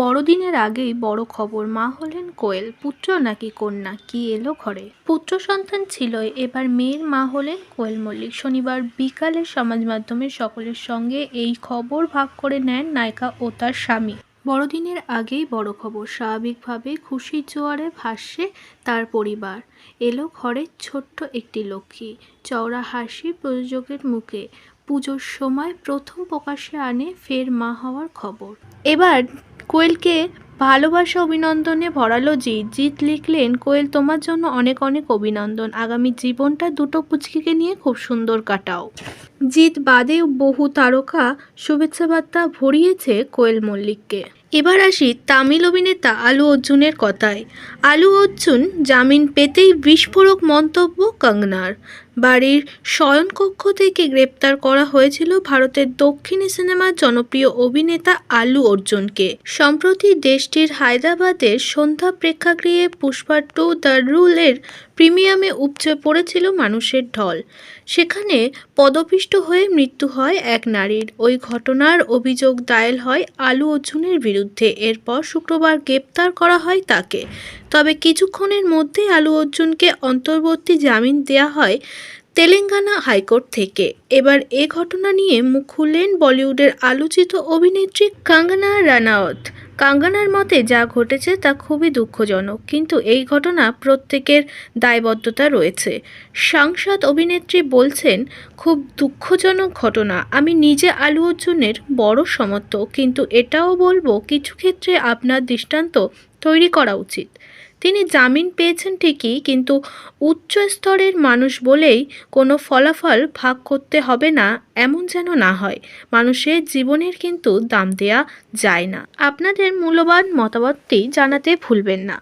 বড়দিনের আগেই বড় খবর, মা হলেন কোয়েল, পুত্র নাকি কন্যা, কি এলো ঘরে? পুত্র সন্তান ছিলই, এবার মেয়ের মা হলেন কোয়েল মল্লিক। শনিবার বিকালে সমাজ মাধ্যমে সকলের সঙ্গে এই খবর ভাগ করে নেন নায়িকা ও তার স্বামী। বড়দিনের আগেই বড় খবর স্বাভাবিকভাবে খুশির জোয়ারে ভাসছে তার পরিবার। এলো ঘরে ছোট্ট একটি লক্ষ্মী, চওড়া হাসি প্রযোজকের মুখে। পুজোর সময় প্রথম প্রকাশে আনে ফের মা হওয়ার খবর। এবার কোয়েলকে ভালোবাসা অভিনন্দনে ভরালো জিৎ। জিৎ লিখলেন, কোয়েল, তোমার জন্য অনেক অনেক অভিনন্দন। আগামী জীবনটা দুটো পুচকিকে নিয়ে খুব সুন্দর কাটাও। জিৎ বাদেও বহু তারকা শুভেচ্ছা বার্তা ভরিয়েছে কোয়েল মল্লিককে। এবার আসি তামিল অভিনেতা আলু অর্জুনের কথায়। আলু অর্জুন জামিন পেতেই বিস্ফোরক মন্তব্য কঙ্গনার। বাড়ির শয়নকক্ষ থেকে গ্রেপ্তার করা হয়েছিল ভারতের দক্ষিণী সিনেমার জনপ্রিয় অভিনেতা আলু অর্জুনকে। সম্প্রতি দেশটির হায়দ্রাবাদের সন্ধ্যা প্রেক্ষাগৃহে পুষ্পা টু দ্য রুলের প্রিমিয়ামে উপচে পড়েছিল মানুষের ঢল। সেখানে পদপিষ্ট হয়ে মৃত্যু হয় এক নারীর। ওই ঘটনার অভিযোগ দায়ের হয় আলু অর্জুনের বিরুদ্ধে। এরপর শুক্রবার গ্রেপ্তার করা হয় তাকে। তবে কিছুক্ষণের মধ্যেই আলু অর্জুনকে অন্তর্বর্তী জামিন দেয়া হয় তেলেঙ্গানা হাইকোর্ট থেকে। এবার এ ঘটনা নিয়ে মুখ খুললেন বলিউডের আলোচিত অভিনেত্রী কাঙ্গনা রানাওয়াত কাঙ্গনার মতে যা ঘটেছে তা খুবই দুঃখজনক, কিন্তু এই ঘটনা প্রত্যেকের দায়বদ্ধতা রয়েছে। সাংসদ অভিনেত্রী বলছেন, খুব দুঃখজনক ঘটনা। আমি নিজে আলু অর্জুনের বড় সমর্থক, কিন্তু এটাও বলব কিছু ক্ষেত্রে আপনার দৃষ্টান্ত তৈরি করা উচিত। তিনি জামিন পেয়েছেন ঠিকই, কিন্তু উচ্চ স্তরের মানুষ বলেই কোনো ফলাফল ভাগ করতে হবে না, এমন যেন না হয়। মানুষের জীবনের কিন্তু দাম দেয়া যায় না। আপনাদের মূল্যবান মতামতটি জানাতে ভুলবেন না।